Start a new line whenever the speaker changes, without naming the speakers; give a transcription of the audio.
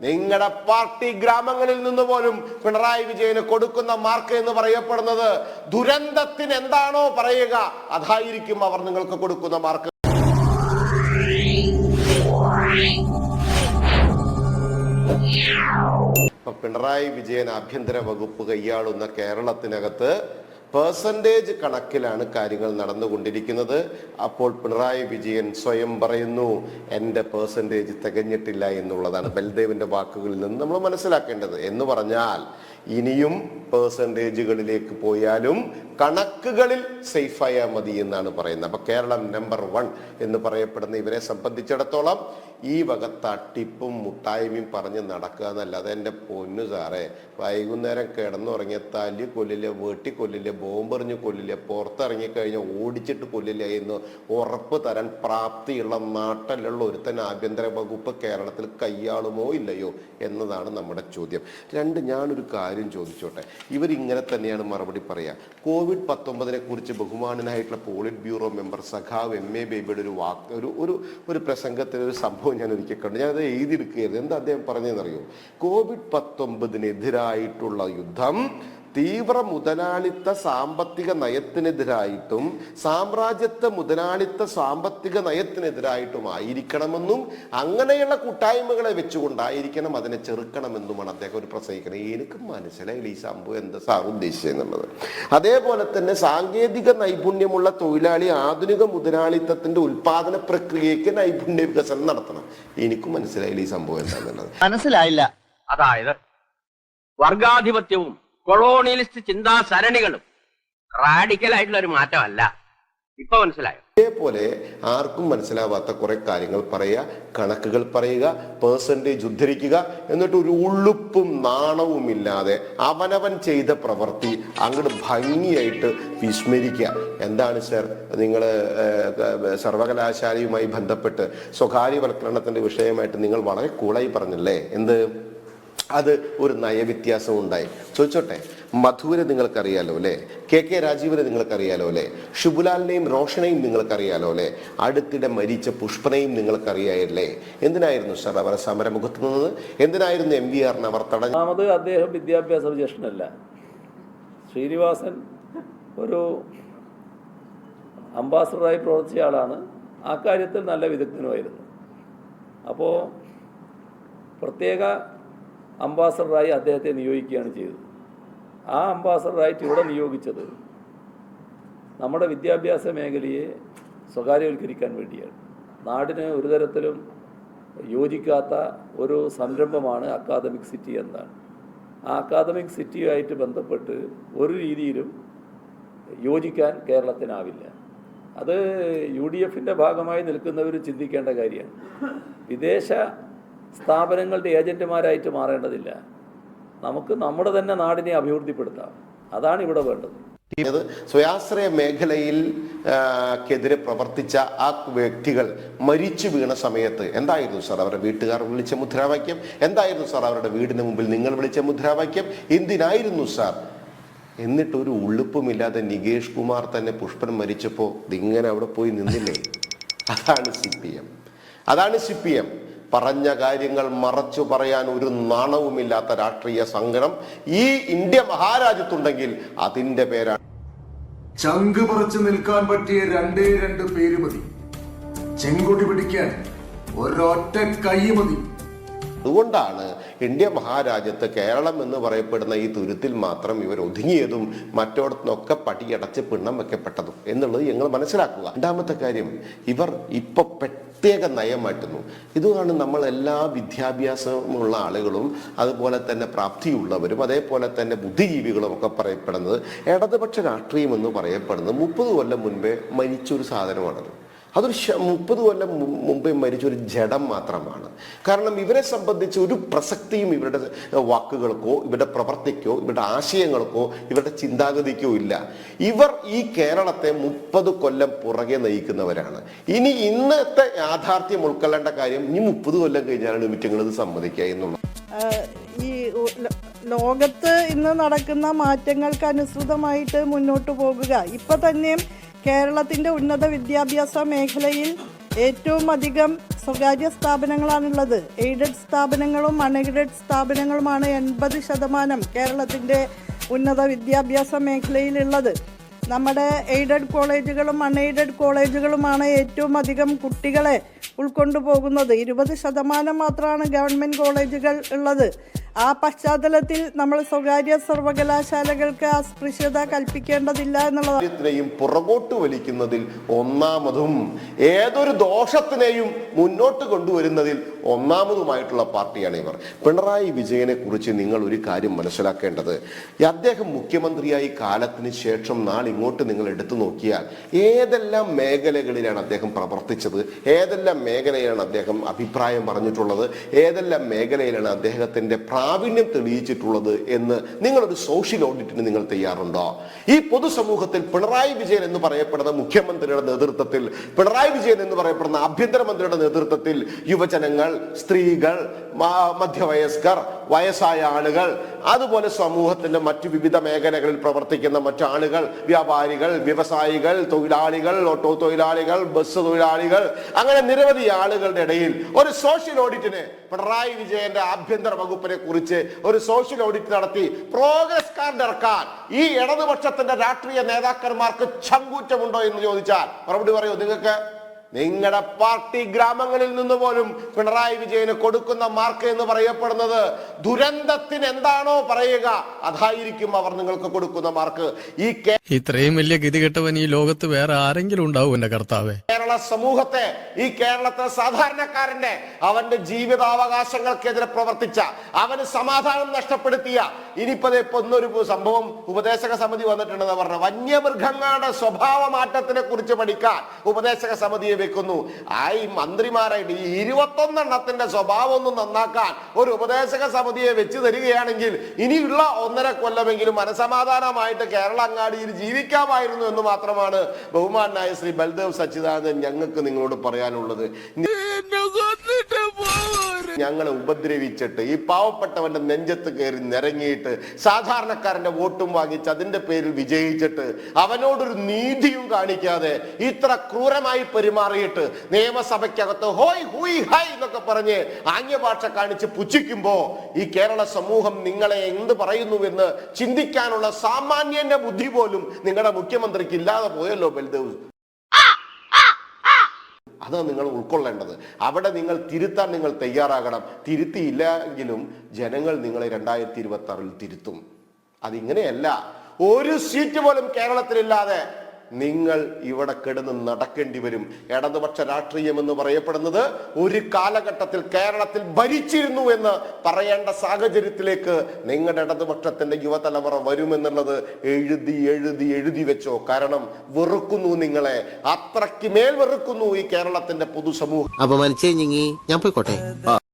നിങ്ങളുടെ പാർട്ടി ഗ്രാമങ്ങളിൽ നിന്ന് പോലും പിണറായി വിജയന് കൊടുക്കുന്ന മാർക്ക് എന്ന് പറയപ്പെടുന്നത് ദുരന്തത്തിന് എന്താണോ പറയുക അതായിരിക്കും അവർ നിങ്ങൾക്ക് കൊടുക്കുന്ന മാർക്ക്. പിണറായി വിജയൻ ആഭ്യന്തര വകുപ്പ് കൈയാളുന്ന കേരളത്തിനകത്ത് പേഴ്സന്റേജ് കണക്കിലാണ് കാര്യങ്ങൾ നടന്നുകൊണ്ടിരിക്കുന്നത്. അപ്പോൾ പിണറായി വിജയൻ സ്വയം പറയുന്നു എന്റെ പേഴ്സന്റേജ് തികഞ്ഞിട്ടില്ല എന്നുള്ളതാണ് ബൽദേവിന്റെ വാക്കുകളിൽ നിന്ന് നമ്മൾ മനസ്സിലാക്കേണ്ടത്. എന്ന് പറഞ്ഞാൽ ഇനിയും പേഴ്സന്റേജുകളിലേക്ക് പോയാലും കണക്കുകളിൽ സേഫായാൽ മതി എന്നാണ് പറയുന്നത്. അപ്പോൾ കേരളം നമ്പർ വൺ എന്ന് പറയപ്പെടുന്ന ഇവരെ സംബന്ധിച്ചിടത്തോളം ഈ വക തട്ടിപ്പും മുട്ടായ്മയും പറഞ്ഞ് നടക്കുക എന്നല്ലാതെ എന്റെ പൊന്നു സാറേ വൈകുന്നേരം കിടന്നുറങ്ങിയ തല്ലി കൊല്ലിലെ വെട്ടി കൊല്ലില്ല ബോംബെറിഞ്ഞ് കൊല്ലില്ല? പുറത്തിറങ്ങിക്കഴിഞ്ഞാൽ ഓടിച്ചിട്ട് കൊല്ലില്ല എന്ന് ഉറപ്പ് തരാൻ പ്രാപ്തിയുള്ള നാട്ടിലുള്ള ഒരുത്തൻ ആഭ്യന്തര വകുപ്പ് കേരളത്തിൽ കൈയാളുമോ ഇല്ലയോ എന്നതാണ് നമ്മുടെ ചോദ്യം. രണ്ട് ഞാനൊരു കാര്യം ചോദിച്ചോട്ടെ. ഇവരിങ്ങനെ തന്നെയാണ് മറുപടി പറയുക കോവിഡ് പത്തൊമ്പതിനെ കുറിച്ച് ബഹുമാനനായിട്ടുള്ള പോളിറ്റ് ബ്യൂറോ മെമ്പർ സഖാവ് എം എ ബേബിയുടെ ഒരു വാക്ക് ഒരു ഒരു ഒരു പ്രസംഗത്തിൽ ഒരു സംഭവം ഞാൻ ഒരിക്കൽ കണ്ടു. ഞാനത് എഴുതിയെടുക്കുകയായിരുന്നു. എന്താ അദ്ദേഹം പറഞ്ഞതെന്നറിയോ? കോവിഡ് പത്തൊമ്പതിനെതിരായിട്ടുള്ള യുദ്ധം തീവ്ര മുതലാളിത്ത സാമ്പത്തിക നയത്തിനെതിരായിട്ടും സാമ്രാജ്യത്വ മുതലാളിത്ത സാമ്പത്തിക നയത്തിനെതിരായിട്ടും ആയിരിക്കണമെന്നും അങ്ങനെയുള്ള കൂട്ടായ്മകളെ വെച്ചുകൊണ്ടായിരിക്കണം അതിനെ ചെറുക്കണമെന്നുമാണ് അദ്ദേഹം ഒരു പ്രസംഗിക്കുന്നത്. എനിക്ക് മനസ്സിലായില്ല ഈ സംഭവം എന്താ സാർ ഉദ്ദേശിച്ചെന്നുള്ളത് അതേപോലെ തന്നെ സാങ്കേതിക നൈപുണ്യമുള്ള തൊഴിലാളി ആധുനിക മുതലാളിത്തത്തിന്റെ ഉൽപാദന പ്രക്രിയയ്ക്ക് നൈപുണ്യ വികസനം നടത്തണം. എനിക്കും മനസ്സിലായില്ല ഈ സംഭവം എന്താണെന്നുള്ളത്
മനസ്സിലായില്ല.
അതായത് വർഗാധിപത്യവും കൊളോണിയലിസ്റ്റ് ചിന്താ സരണികളും റാഡിക്കൽ ആയിട്ടുള്ള ഒരു മാറ്റമല്ല. ഇപ്പൊ മനസ്സിലായോ?
ഇതേപോലെ ആർക്കും മനസ്സിലാവാത്ത കുറെ കാര്യങ്ങൾ പറയുക കണക്കുകൾ പറയുക പേഴ്സന്റേജ് ഉദ്ധരിക്കുക എന്നിട്ട് ഒരു ഉള്ളുപ്പും നാണവും ഇല്ലാതെ അവനവൻ ചെയ്ത പ്രവൃത്തി അങ്ങോട്ട് ഭംഗിയായിട്ട് വിസ്മരിക്കുക. എന്താണ് സർ? നിങ്ങൾ സർവകലാശാലയുമായി ബന്ധപ്പെട്ട് സ്വകാര്യവൽക്കരണത്തിന്റെ വിഷയമായിട്ട് നിങ്ങൾ വളരെ കൂളായി പറഞ്ഞില്ലേ? എന്ത്? അത് ഒരു നയവ്യത്യാസം ഉണ്ടായി. ചോദിച്ചോട്ടെ മധുവിനെ നിങ്ങൾക്കറിയാലോ അല്ലേ? കെ കെ രാജീവിനെ നിങ്ങൾക്കറിയാലോ അല്ലേ? ഷുബുലാലിനെയും റോഷനെയും നിങ്ങൾക്കറിയാലോ അല്ലേ? അടുത്തിടെ മരിച്ച പുഷ്പനെയും നിങ്ങൾക്കറിയായല്ലേ? എന്തിനായിരുന്നു സർ അവർ സമരമുഖത്ത് നിന്നത്? എന്തിനായിരുന്നു എം വി ആറിന് അവർ
തടഞ്ഞത്? അദ്ദേഹം വിദ്യാഭ്യാസ വിശേഷനല്ല ശ്രീനിവാസൻ ഒരു അംബാസഡറായി പ്രവർത്തിച്ച ആളാണ്. ആ കാര്യത്തിൽ നല്ല വിദഗ്ധനുമായിരുന്നു. അപ്പോൾ പ്രത്യേക അംബാസഡറായി അദ്ദേഹത്തെ നിയോഗിക്കുകയാണ് ചെയ്തത്. ആ അംബാസഡറായിട്ട് ഇവിടെ നിയോഗിച്ചത് നമ്മുടെ വിദ്യാഭ്യാസ മേഖലയെ സ്വകാര്യവൽക്കരിക്കാൻ വേണ്ടിയാണ്. നാടിന് ഒരു തരത്തിലും യോജിക്കാത്ത ഒരു സംരംഭമാണ് അക്കാദമിക് സിറ്റി എന്നാണ്. ആ അക്കാദമിക് സിറ്റിയുമായിട്ട് ബന്ധപ്പെട്ട് ഒരു രീതിയിലും യോജിക്കാൻ കേരളത്തിനാവില്ല. അത് യു ഡി എഫിന്റെ ഭാഗമായി നിൽക്കുന്നവർ ചിന്തിക്കേണ്ട കാര്യമാണ്. വിദേശ സ്ഥാപനങ്ങളുടെ ഏജന്റുമാരായിട്ട് മാറേണ്ടതില്ല. നമുക്ക് നമ്മുടെ തന്നെ നാടിനെ അഭിവൃദ്ധിപ്പെടുത്താം. അതാണ് ഇവിടെ വേണ്ടത്.
സ്വയാശ്രയ മേഖലയിൽ ക്കെതിരെ പ്രവർത്തിച്ച ആ വ്യക്തികൾ മരിച്ചു വീണ സമയത്ത് എന്തായിരുന്നു സാർ അവരുടെ വീട്ടുകാർ വിളിച്ച മുദ്രാവാക്യം? എന്തായിരുന്നു സാർ അവരുടെ വീടിന് മുമ്പിൽ നിങ്ങൾ വിളിച്ച മുദ്രാവാക്യം? എന്തിനായിരുന്നു സാർ? എന്നിട്ട് ഒരു ഉള്ളുപ്പുമില്ലാതെ നികേഷ് കുമാർ തന്നെ പുഷ്പൻ മരിച്ചപ്പോൾ ഇതിങ്ങനെ അവിടെ പോയി നിന്നില്ലേ? അതാണ് സി പി എം. അതാണ് സി പി എം. പറഞ്ഞ കാര്യങ്ങൾ മറച്ചു പറയാൻ ഒരു നാണവുമില്ലാത്ത രാഷ്ട്രീയ സംഘടന ഈ ഇന്ത്യ മഹാരാജ്യത്തുണ്ടെങ്കിൽ അതിന്റെ പേരാണ്.
ചങ്ക് പറിച്ചു നിൽക്കാൻ പറ്റിയ രണ്ടേ രണ്ട് പേര് മതി. ചെങ്കൊടി പിടിക്കാൻ ഒരൊറ്റ കൈ മതി.
അതുകൊണ്ടാണ് ഇന്ത്യ മഹാരാജ്യത്ത് കേരളം എന്ന് പറയപ്പെടുന്ന ഈ തുരുത്തിൽ മാത്രം ഇവർ ഒതുങ്ങിയതും മറ്റോടത്തുനിന്നൊക്കെ പടിയടച്ച് പിണ്ണം വെക്കപ്പെട്ടതും എന്നുള്ളത് ഞങ്ങൾ മനസ്സിലാക്കുക. രണ്ടാമത്തെ കാര്യം ഇവർ ഇപ്പൊ പ്രത്യേക നയം മാറ്റുന്നു. ഇതാണ് നമ്മൾ എല്ലാ വിദ്യാഭ്യാസമുള്ള ആളുകളും അതുപോലെ തന്നെ പ്രാപ്തിയുള്ളവരും അതേപോലെ തന്നെ ബുദ്ധിജീവികളും ഒക്കെ പറയപ്പെടുന്നത് ഇടതുപക്ഷ രാഷ്ട്രീയം എന്ന് പറയപ്പെടുന്നത് മുപ്പത് കൊല്ലം മുൻപേ മരിച്ചൊരു സാധനമാണത്. അതൊരു മുപ്പത് കൊല്ലം മുമ്പേ മരിച്ച ഒരു ജഡം മാത്രമാണ്. കാരണം ഇവരെ സംബന്ധിച്ച് ഒരു പ്രസക്തിയും ഇവരുടെ വാക്കുകൾക്കോ ഇവരുടെ പ്രവർത്തിക്കോ ഇവരുടെ ആശയങ്ങൾക്കോ ഇവരുടെ ചിന്താഗതിക്കോ ഇല്ല. ഇവർ ഈ കേരളത്തെ മുപ്പത് കൊല്ലം പുറകെ നയിക്കുന്നവരാണ്. ഇനി ഇന്നത്തെ യാഥാർത്ഥ്യം ഉൾക്കൊള്ളേണ്ട കാര്യം ഇനി മുപ്പത് കൊല്ലം കഴിഞ്ഞാലാണ് ഇവറ്റുങ്ങൾ ഇത് സമ്മതിക്കുക എന്നുള്ളത്.
ഈ ലോകത്ത് ഇന്ന് നടക്കുന്ന മാറ്റങ്ങൾക്ക് അനുസൃതമായിട്ട് മുന്നോട്ട് പോകുക. ഇപ്പൊ തന്നെയും കേരളത്തിന്റെ ഉന്നത വിദ്യാഭ്യാസ മേഖലയിൽ ഏറ്റവും അധികം സ്വകാര്യ സ്ഥാപനങ്ങളാണുള്ളത്. എയ്ഡഡ് സ്ഥാപനങ്ങളും അൺഎയ്ഡഡ് സ്ഥാപനങ്ങളുമാണ് എൺപത് ശതമാനം കേരളത്തിന്റെ ഉന്നത വിദ്യാഭ്യാസ മേഖലയിലുള്ളത്. നമ്മുടെ എയ്ഡഡ് കോളേജുകളും അൺഎയ്ഡഡ് കോളേജുകളുമാണ് ഏറ്റവും അധികം കുട്ടികളെ ഉൾക്കൊണ്ടു പോകുന്നത് ഇരുപത് ശതമാനം മാത്രമാണ് ഗവൺമെന്റ് കോളേജുകൾ ഉള്ളത്. ആ പശ്ചാത്തലത്തിൽ നമ്മൾ സ്വകാര്യ സർവകലാശാലകൾക്ക് അസ്പൃശ്യത കൽപ്പിക്കേണ്ടതില്ല എന്നുള്ളതാണ്.
പുറകോട്ട് വലിക്കുന്നതിൽ ഒന്നാമതും ഏതൊരു ദോഷത്തിനെയും മുന്നോട്ട് കൊണ്ടുവരുന്നതിൽ ഒന്നാമതുമായിട്ടുള്ള പാർട്ടിയാണ് ഇവർ. പിണറായി വിജയനെ കുറിച്ച് നിങ്ങൾ ഒരു കാര്യം മനസ്സിലാക്കേണ്ടത്. അദ്ദേഹം മുഖ്യമന്ത്രിയായി കാലത്തിന് ശേഷം നാളിങ്ങോട്ട് നിങ്ങൾ എടുത്തു നോക്കിയാൽ ഏതെല്ലാം മേഖലകളിലാണ് അദ്ദേഹം പ്രവർത്തിച്ചത്? ഏതെല്ലാം മേഖലയിലാണ് അദ്ദേഹം അഭിപ്രായം പറഞ്ഞിട്ടുള്ളത്. ഏതെല്ലാം മേഖലയിലാണ് അദ്ദേഹത്തിന്റെ പ്രാവീണ്യം തെളിയിച്ചിട്ടുള്ളത് എന്ന് നിങ്ങളൊരു സോഷ്യൽ ഓഡിറ്റിന് നിങ്ങൾ തയ്യാറുണ്ടോ? ഈ പൊതുസമൂഹത്തിൽ പിണറായി വിജയൻ എന്ന് പറയപ്പെടുന്ന മുഖ്യമന്ത്രിയുടെ നേതൃത്വത്തിൽ പിണറായി വിജയൻ എന്ന് പറയപ്പെടുന്ന ആഭ്യന്തരമന്ത്രിയുടെ നേതൃത്വത്തിൽ യുവജനങ്ങൾ സ്ത്രീകൾ മധ്യവയസ്കർ വയസ്സായ ആളുകൾ അതുപോലെ സമൂഹത്തിന്റെ മറ്റു വിവിധ മേഖലകളിൽ പ്രവർത്തിക്കുന്ന മറ്റു ആളുകൾ വ്യാപാരികൾ വ്യവസായികൾ തൊഴിലാളികൾ ഓട്ടോ തൊഴിലാളികൾ ബസ് തൊഴിലാളികൾ അങ്ങനെ നിരവധി ആളുകളുടെ ഇടയിൽ ഒരു സോഷ്യൽ ഓഡിറ്റിന് പിണറായി വിജയന്റെ ആഭ്യന്തര വകുപ്പിനെ കുറിച്ച് ഒരു സോഷ്യൽ ഓഡിറ്റ് നടത്തി പ്രോഗ്രസ് കാർഡ് ഇറക്കാൻ ഈ ഇടതുപക്ഷത്തിന്റെ രാഷ്ട്രീയ നേതാക്കന്മാർക്ക് ചങ്കൂറ്റമുണ്ടോ എന്ന് ചോദിച്ചാൽ മറുപടി പറയൂ. നിങ്ങൾക്ക് നിങ്ങളുടെ പാർട്ടി ഗ്രാമങ്ങളിൽ നിന്ന് പോലും പിണറായി വിജയന് കൊടുക്കുന്ന മാർക്ക് എന്ന് പറയപ്പെടുന്നത് ദുരന്തത്തിന് എന്താണോ പറയുക അതായിരിക്കും അവർ നിങ്ങൾക്ക് കൊടുക്കുന്ന മാർക്ക്. ഈ
ഇത്രയും വലിയ ഗതികെട്ടവൻ ഈ ലോകത്ത് വേറെ ആരെങ്കിലും ഉണ്ടാവും എന്റെ കർത്താവേ.
കേരള സമൂഹത്തെ ഈ കേരളത്തിലെ സാധാരണക്കാരന്റെ അവന്റെ ജീവിതാവകാശങ്ങൾക്കെതിരെ പ്രവർത്തിച്ച അവന് സമാധാനം നഷ്ടപ്പെടുത്തിയ ഇനിയിപ്പത് ഇപ്പൊ ഇന്നൊരു സംഭവം ഉപദേശക സമിതി വന്നിട്ടുണ്ടെന്ന് പറഞ്ഞ വന്യമൃഗങ്ങളുടെ സ്വഭാവ മാറ്റത്തിനെ കുറിച്ച് പഠിക്കാൻ ഉപദേശക സമിതിയെ വെക്കുന്നു. ആ ഈ മന്ത്രിമാരായിട്ട് ഈ ഇരുപത്തൊന്നെണ്ണത്തിന്റെ സ്വഭാവം ഒന്ന് നന്നാക്കാൻ ഒരു ഉപദേശക സമിതിയെ വെച്ച് തരികയാണെങ്കിൽ ഇനിയുള്ള ഒന്നര കൊല്ലമെങ്കിലും മനസമാധാനമായിട്ട് കേരള അങ്ങാടിയിൽ ജീവിക്കാമായിരുന്നു എന്ന് മാത്രമാണ് ബഹുമാനായ ശ്രീ ബൽദേവ് സച്ചിദാനന്ദൻ ഞങ്ങൾക്ക് നിങ്ങളോട് പറയാനുള്ളത്. ഞങ്ങളെ ഉപദ്രവിച്ചിട്ട് ഈ പാവപ്പെട്ടവന്റെ നെഞ്ചത്ത് കയറി നിരങ്ങിയിട്ട് സാധാരണക്കാരന്റെ വോട്ടും വാങ്ങിച്ച് അതിന്റെ പേരിൽ വിജയിച്ചിട്ട് അവനോടൊരു നീതിയും കാണിക്കാതെ ഇത്ര ക്രൂരമായി പെരുമാറിയിട്ട് നിയമസഭയ്ക്കകത്ത് ഹോയ് ഹൂയ് ഹൈ എന്നൊക്കെ പറഞ്ഞ് ആംഗ്യഭാഷ കാണിച്ച് പുച്ഛിക്കുമ്പോ ഈ കേരള സമൂഹം നിങ്ങളെ എന്ത് പറയുന്നുവെന്ന് ചിന്തിക്കാനുള്ള സാമാന്യന്റെ ബുദ്ധി പോലും നിങ്ങളുടെ മുഖ്യമന്ത്രിക്ക് ഇല്ലാതെ പോയല്ലോ ബൽദേവ്. അത് നിങ്ങൾ ഉൾക്കൊള്ളേണ്ടത്. അവിടെ നിങ്ങൾ തിരുത്താൻ നിങ്ങൾ തയ്യാറാകണം. തിരുത്തിയില്ല എങ്കിലും ജനങ്ങൾ നിങ്ങളെ രണ്ടായിരത്തി ഇരുപത്തി ആറിൽ തിരുത്തും. അതിങ്ങനെയല്ല. ഒരു സീറ്റ് പോലും കേരളത്തിലില്ലാതെ നിങ്ങൾ ഇവിടെ കിടന്ന് നടക്കേണ്ടി വരും. ഇടതുപക്ഷ രാഷ്ട്രീയം എന്ന് പറയപ്പെടുന്നത് ഒരു കാലഘട്ടത്തിൽ കേരളത്തിൽ ഭരിച്ചിരുന്നു എന്ന് പറയേണ്ട സാഹചര്യത്തിലേക്ക് നിങ്ങളുടെ ഇടതുപക്ഷത്തിന്റെ യുവതലമുറ വരുമെന്നുള്ളത് എഴുതി എഴുതി എഴുതി വെച്ചോ. കാരണം വെറുക്കുന്നു നിങ്ങളെ. അത്രയ്ക്ക് മേൽ വെറുക്കുന്നു ഈ കേരളത്തിന്റെ പൊതുസമൂഹം.
അപമാനിച്ചേ ഞാൻ പോയിക്കോട്ടെ.